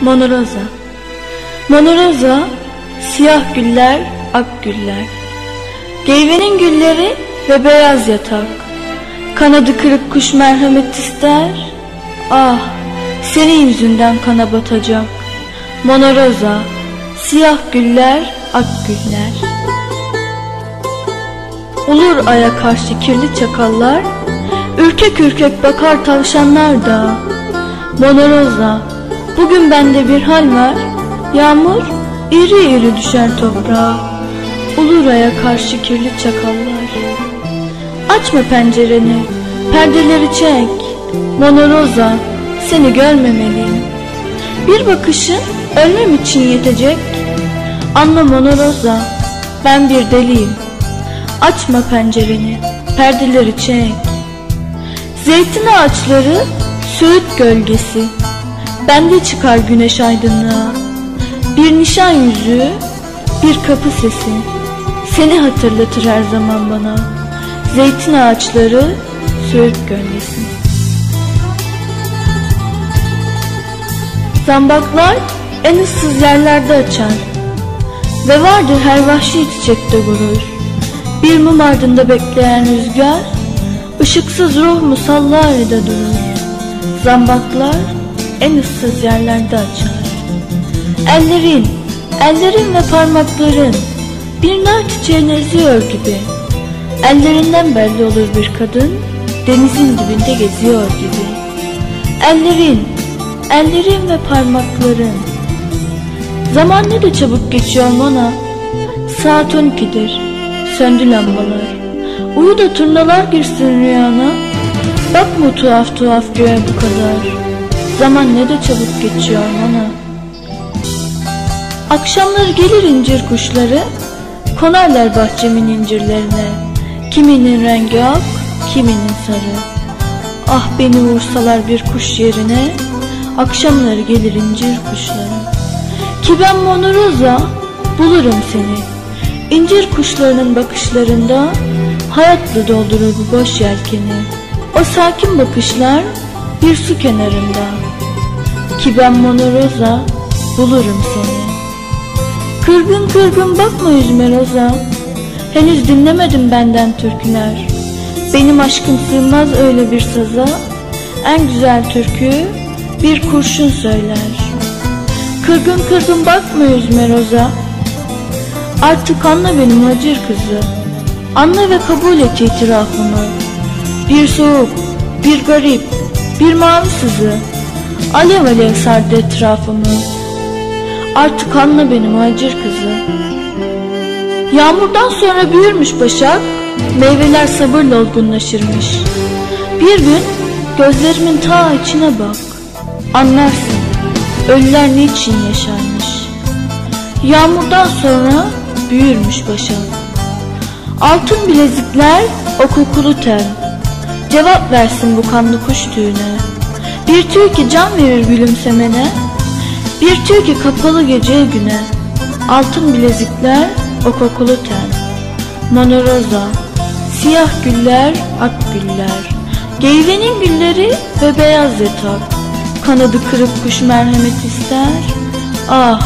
Monoroza Monoroza Siyah güller, ak güller. Geyvenin gülleri ve beyaz yatak. Kanadı kırık kuş merhamet ister. Ah senin yüzünden kana batacak. Monoroza Siyah güller, ak güller. Olur aya karşı kirli çakallar Ürkek ürkek bakar tavşanlar da. Monoroza Bugün bende bir hal var. Yağmur iri iri düşer toprağa. Olur aya karşı kirli çakallar. Açma pencereni Perdeleri çek. Monoroza Seni görmemeliyim. Bir bakışın ölmem için yetecek. Anla Monoroza Ben bir deliyim. Açma pencereni Perdeleri çek. Zeytin ağaçları Söğüt gölgesi Bende çıkar güneş aydınlığa. Bir nişan yüzüğü Bir kapı sesi. Seni hatırlatır her zaman bana. Zeytin ağaçları Söğüt gölgesi. Zambaklar en ıssız yerlerde açar. Ve vardır her vahşi çiçekte gurur. Bir mum ardında bekleyen rüzgar Işıksız ruh musallarida durur. Zambaklar en ıssız yerlerde açar. Ellerin, ellerin ve parmakların Bir nar çiçeğini eziyor gibi. Ellerinden belli olur bir kadın Denizin dibinde geziyor gibi. Ellerin, ellerin ve parmakların. Zaman ne de çabuk geçiyor Mona. Saat 12'dir Söndü lambalar. Uyu da turnalar girsin rüyana. Bakma tuhaf tuhaf göğe bu kadar Zaman ne de çabuk geçiyor Mona Akşamları gelir incir kuşları Konarlar bahçemin incirlerine. Kiminin rengi ak, kiminin sarı. Ah beni vursalar bir kuş yerine Akşamları gelir incir kuşları. Ki ben Monoroza bulurum seni. İncir kuşlarının bakışlarında Hayatla doldurur bu boş yelkeni. O sakin bakışlar bir su kenarında Ki ben Monoroza bulurum seni. Kırgın kırgın bakma yüzüme Roza Henüz dinlemedim benden türküler. Benim aşkım sığmaz öyle bir saza. En güzel türkü bir kurşun söyler. Kırgın kırgın bakma yüzüme Roza Artık anla benim acır kızı. Anla ve kabul et itirafımı. Bir soğuk, bir garip, bir mavi sızı Alev alev sardı etrafımı. Artık anla benim acır kızı. Yağmurdan sonra büyürmüş başak Meyveler sabırla olgunlaşırmış. Bir gün gözlerimin ta içine bak. Anlarsın ölüler niçin yaşarmış. Yağmurdan sonra büyürmüş başak. Altın bilezikler o kokulu ten Cevap versin bu kanlı kuş tüyüne. Bir tüy ki can verir gülümsemene Bir tüy ki kapalı geceye güne. Altın bilezikler o kokulu ten Monoroza Siyah güller ak güller. Geyvenin gülleri ve beyaz yatak. Kanadı kırık kuş merhamet ister. Ah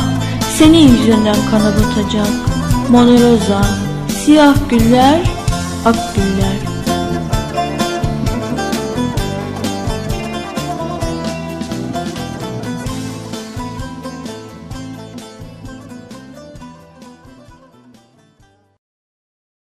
senin yüzünden kana batacak. Monoroza Siyah güller ak güller